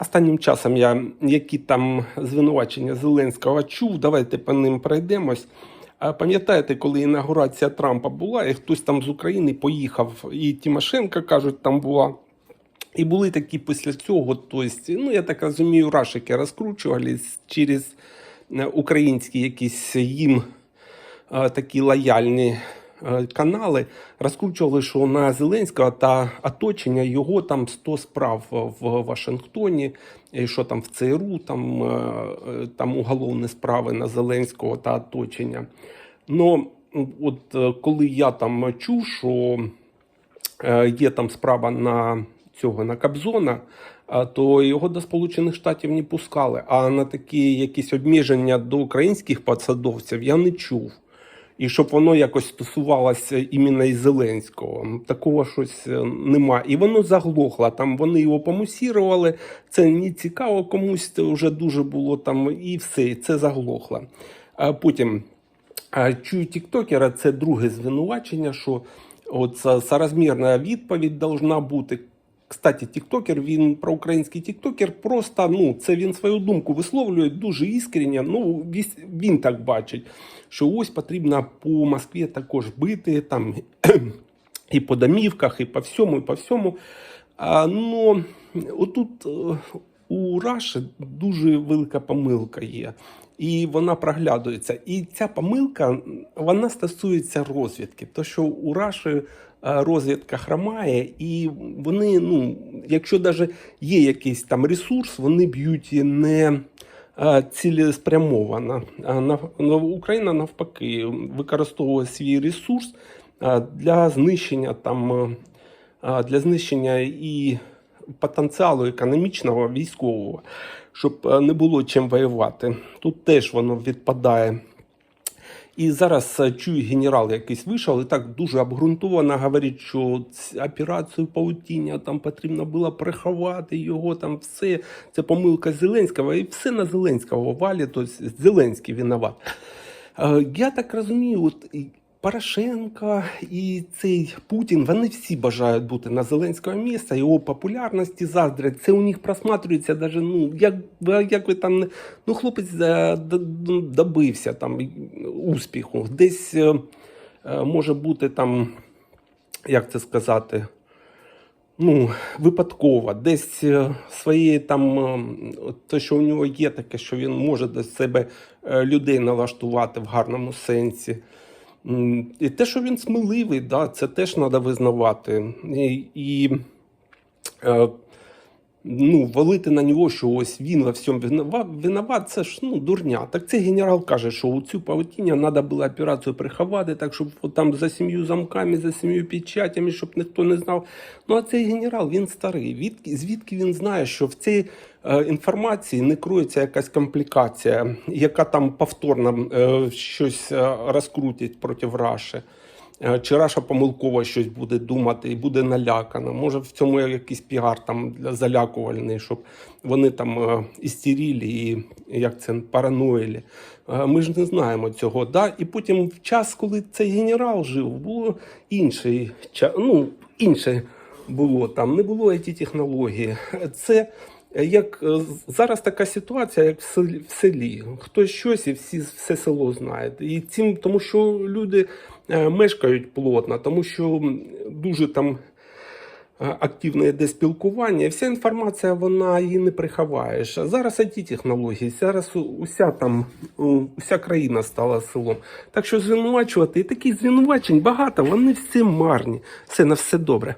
Останнім часом я які там звинувачення Зеленського чув, давайте по ним пройдемось. Пам'ятаєте, коли інаугурація Трампа була, і хтось там з України поїхав, і Тимошенко, кажуть, там була. І були такі після цього, тобто, ну я так розумію, рашики розкручувались через е, українські якісь їм е, такі лояльні канали, розкручували, що на Зеленського та оточення його там 100 справ в Вашингтоні, що там в ЦРУ, там, е, е, там уголовні справи на Зеленського та оточення. Ну, от е, коли я там чув, що е, є там справа на цього на Кобзона, а, то його до Сполучених Штатів не пускали. А на такі якісь обмеження до українських посадовців я не чув. І щоб воно якось стосувалося іменно і Зеленського. Такого щось е, нема. І воно заглохло. Там вони його помусірували. Це не цікаво комусь, це вже дуже було там, і все, і це заглохло. А потім чую тіктокера, це друге звинувачення, що от соразмірна відповідь должна бути. Кстати, тіктокер, він проукраїнський тіктокер, просто ну це він свою думку висловлює дуже іскренне. Ну він так бачить, що ось потрібно по Москві також бити там і по домівках, і по всьому, і по всьому. А, ну отут е, у Раші дуже велика помилка є. І вона проглядується. І ця помилка вона стосується розвідки. То, що у Раші е, розвідка хромає, і вони, ну, якщо навіть є якийсь там ресурс, вони б'ють не е, цілеспрямовано. Нав- Україна навпаки використовує свій ресурс е, для знищення там для знищення і потенціалу економічного військового, щоб е, не було чим воювати. Тут теж воно відпадає. І зараз е, чую, генерал якийсь вийшов і так дуже обґрунтовано говорить, що операцію паутіння там потрібно було приховати його, там все. Це помилка Зеленського, і все на Зеленського валять, тобто Зеленський винуват. Е, Я так розумію, от Порошенко і цей Путін, вони всі бажають бути на Зеленського місця, його популярності заздрять. Це у них просматрюється даже, ну, як, як ви там, ну, хлопець е, добився там успіху. Десь е, е, може бути там, як це сказати, ну, випадково, десь своєї там, те, що у нього є таке, що він може до себе людей налаштувати в гарному сенсі. І те, що він сміливий, да, це теж треба визнавати. І, і е, ну, валити на нього, що ось він во всьому винуват, винуват, це ж ну, дурня. Так цей генерал каже, що у цю павутіння треба було операцію приховати, так щоб от там за сім'ю замками, за сім'ю печатями, щоб ніхто не знав. Ну а цей генерал він старий. Відки, звідки він знає, що в цій е, інформації не кроється якась комплікація, яка там повторно е, щось е, розкрутить проти Раші. Е, Чи Раша помилково щось буде думати і буде налякана. Може в цьому якийсь піар там залякувальний, щоб вони там е, істерілі і як це параноїлі. Е, Ми ж не знаємо цього. Да? І потім в час, коли цей генерал жив, було інший ну, інше було там, не було it технології. Це як е, зараз така ситуація, як в селі. Хтось щось і всі все село знають. І цим, тому що люди е, мешкають плотно, тому що дуже там е, активне йде спілкування, вся інформація вона її не приховаєш. Зараз it технології, зараз уся там уся країна стала селом. Так що звинувачувати, і таких звинувачень багато, вони всі марні. Все на все добре.